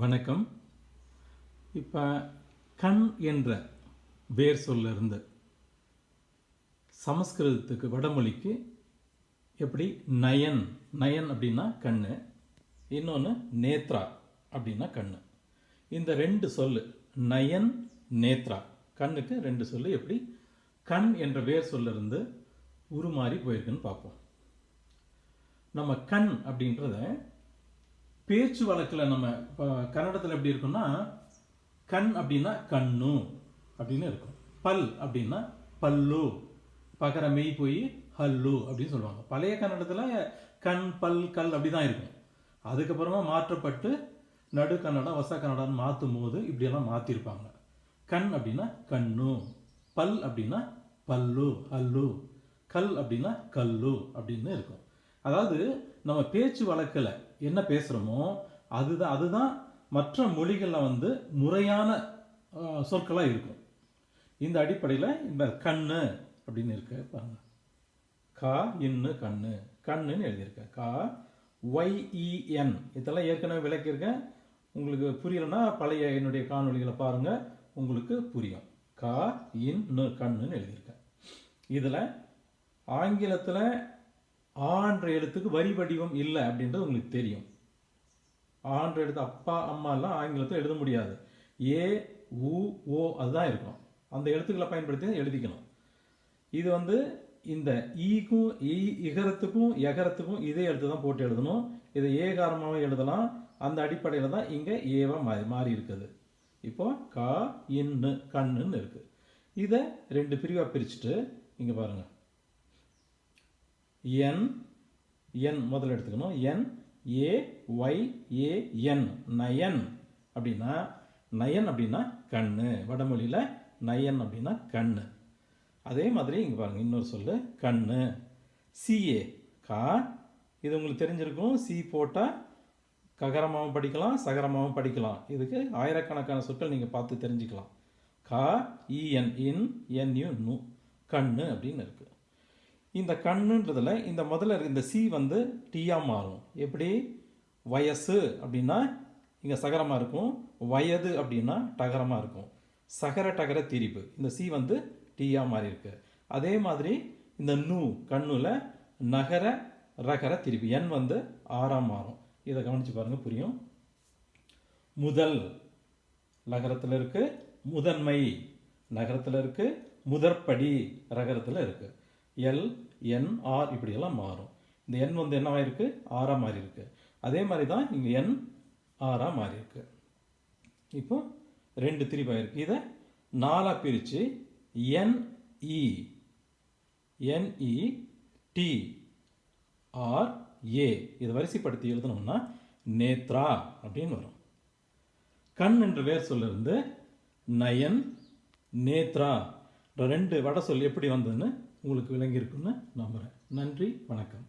வணக்கம். இப்போ கண் என்ற வேர் சொல்ல இருந்து சமஸ்கிருதத்துக்கு வடமொழிக்கு எப்படி நயன் நயன் அப்படின்னா கண் இன்னொன்று நேத்ரா அப்படின்னா கண் இந்த ரெண்டு சொல் நயன் நேத்ரா கண்ணுக்கு ரெண்டு சொல் எப்படி கண் என்ற வேர் சொல்லிருந்து உருமாறி போயிருக்குன்னு பார்ப்போம். நம்ம கண் அப்படின்றத பேச்சு வழக்கில் நம்ம இப்போ கன்னடத்தில் எப்படி இருக்குன்னா கண் அப்படின்னா கண்ணு அப்படின்னு இருக்கும். பல் அப்படின்னா பல்லு. பகர மெய் போய் ஹல்லு அப்படின்னு சொல்லுவாங்க. பழைய கன்னடத்தில் கண் பல் கல் அப்படி தான் இருக்கும். அதுக்கப்புறமா மாற்றப்பட்டு நடு கன்னடம் வச கன்னடான்னு மாற்றும் போது இப்படியெல்லாம் மாற்றிருப்பாங்க கண் அப்படின்னா கண்ணு. பல் அப்படின்னா பல்லு ஹல்லு. கல் அப்படின்னா கல்லு அப்படின்னு இருக்கும். அதாவது நம்ம பேச்சு வழக்கில் என்ன பேசுகிறோமோ அதுதான் அதுதான் மற்ற மொழிகளில் வந்து முறையான சொற்களாக இருக்கும். இந்த அடிப்படையில் இந்த கண்ணு அப்படின்னு இருக்கு பாருங்க. கா இன்னு கண்ணு. கண்ணுன்னு எழுதியிருக்கேன். கா ஒய்இஎன் இதெல்லாம் ஏற்கனவே விளக்கியிருக்கேன். உங்களுக்கு புரியலைன்னா பழைய என்னுடைய காணொலிகளை பாருங்கள் உங்களுக்கு புரியும். கா இன்னு கண்ணுன்னு எழுதியிருக்கேன். இதில் ஆங்கிலத்தில் ஆன்ற எழுத்துக்கு வரி வடிவம் இல்லை அப்படின்றது உங்களுக்கு தெரியும். ஆன்ற எழுத்து அப்பா அம்மாலாம் ஆங்கிலத்தில் எழுத முடியாது. ஏ உ ஓ அதுதான் இருக்கும். அந்த எழுத்துக்களை பயன்படுத்தி எழுதிக்கணும். இது வந்து இந்த ஈக்கும் இகரத்துக்கும் எகரத்துக்கும் இதே எழுத்து தான் போட்டு எழுதணும். இதை ஏகாரமாகவும் எழுதலாம். அந்த அடிப்படையில் தான் இங்கே ஏவா மாறி மாறி இருக்குது இப்போ கா இன்னு கண்ணுன்னு இருக்குது இதை ரெண்டு பிரிவாக பிரிச்சுட்டு இங்கே பாருங்கள் என் என் முதல்ல எடுத்துக்கணும். N A Y A N nine அப்படின்னா நயன் அப்படின்னா கண்ணு. வடமொழியில் நயன் அப்படின்னா கண்ணு. அதே மாதிரி இங்கே பாருங்கள் இன்னொரு சொல்லு. கண்ணு. சிஏ கா இது உங்களுக்கு தெரிஞ்சிருக்கும். சி போட்டால் ககரமாகவும் படிக்கலாம் சகரமாகவும் படிக்கலாம். இதுக்கு ஆயிரக்கணக்கான சொற்கள் நீங்கள் பார்த்து தெரிஞ்சுக்கலாம். கா e, இஎன் இன் என்யூ நு. கண்ணு அப்படின்னு இருக்குது இந்த கண்ணுன்றதில் இந்த முதல்ல இருக்க இந்த சி வந்து டீயாக மாறும். எப்படி? வயசு அப்படின்னா இங்கே சகரமாக இருக்கும். வயது அப்படின்னா டகரமாக இருக்கும். சகர டகர திரிப்பு இந்த சி வந்து டீயாக மாறி இருக்கு அதே மாதிரி இந்த நூ கண்ணில் நகர ரகர திரிப்பு என் வந்து ஆறாம் மாறும். இதை கவனிச்சு பாருங்கள் புரியும்? முதல் நகரத்தில் இருக்குது முதன்மை நகரத்தில் இருக்குது முதற்படி ரகரத்தில் இருக்குது எல் என் ஆர் இப்படியெல்லாம் மாறும். இந்த என் வந்து என்னவா இருக்கு ஆறா மாறி இருக்கு அதே மாதிரி தான் இங்கே என் ஆறாக மாறி இருக்கு இப்போ ரெண்டு திரிபா இருக்கு. இதை நாலாக பிரித்து N E N E e, T R e, A இதை வரிசைப்படுத்தி எழுதணும்னா நேத்ரா அப்படின்னு வரும். கண் என்ற வேர் சொல்லிருந்து நயன் நேத்ரா ரெண்டு வடை சொல் எப்படி வந்ததுன்னு உங்களுக்கு விளங்கியிருக்குன்னு நம்புகிறேன் நன்றி வணக்கம்.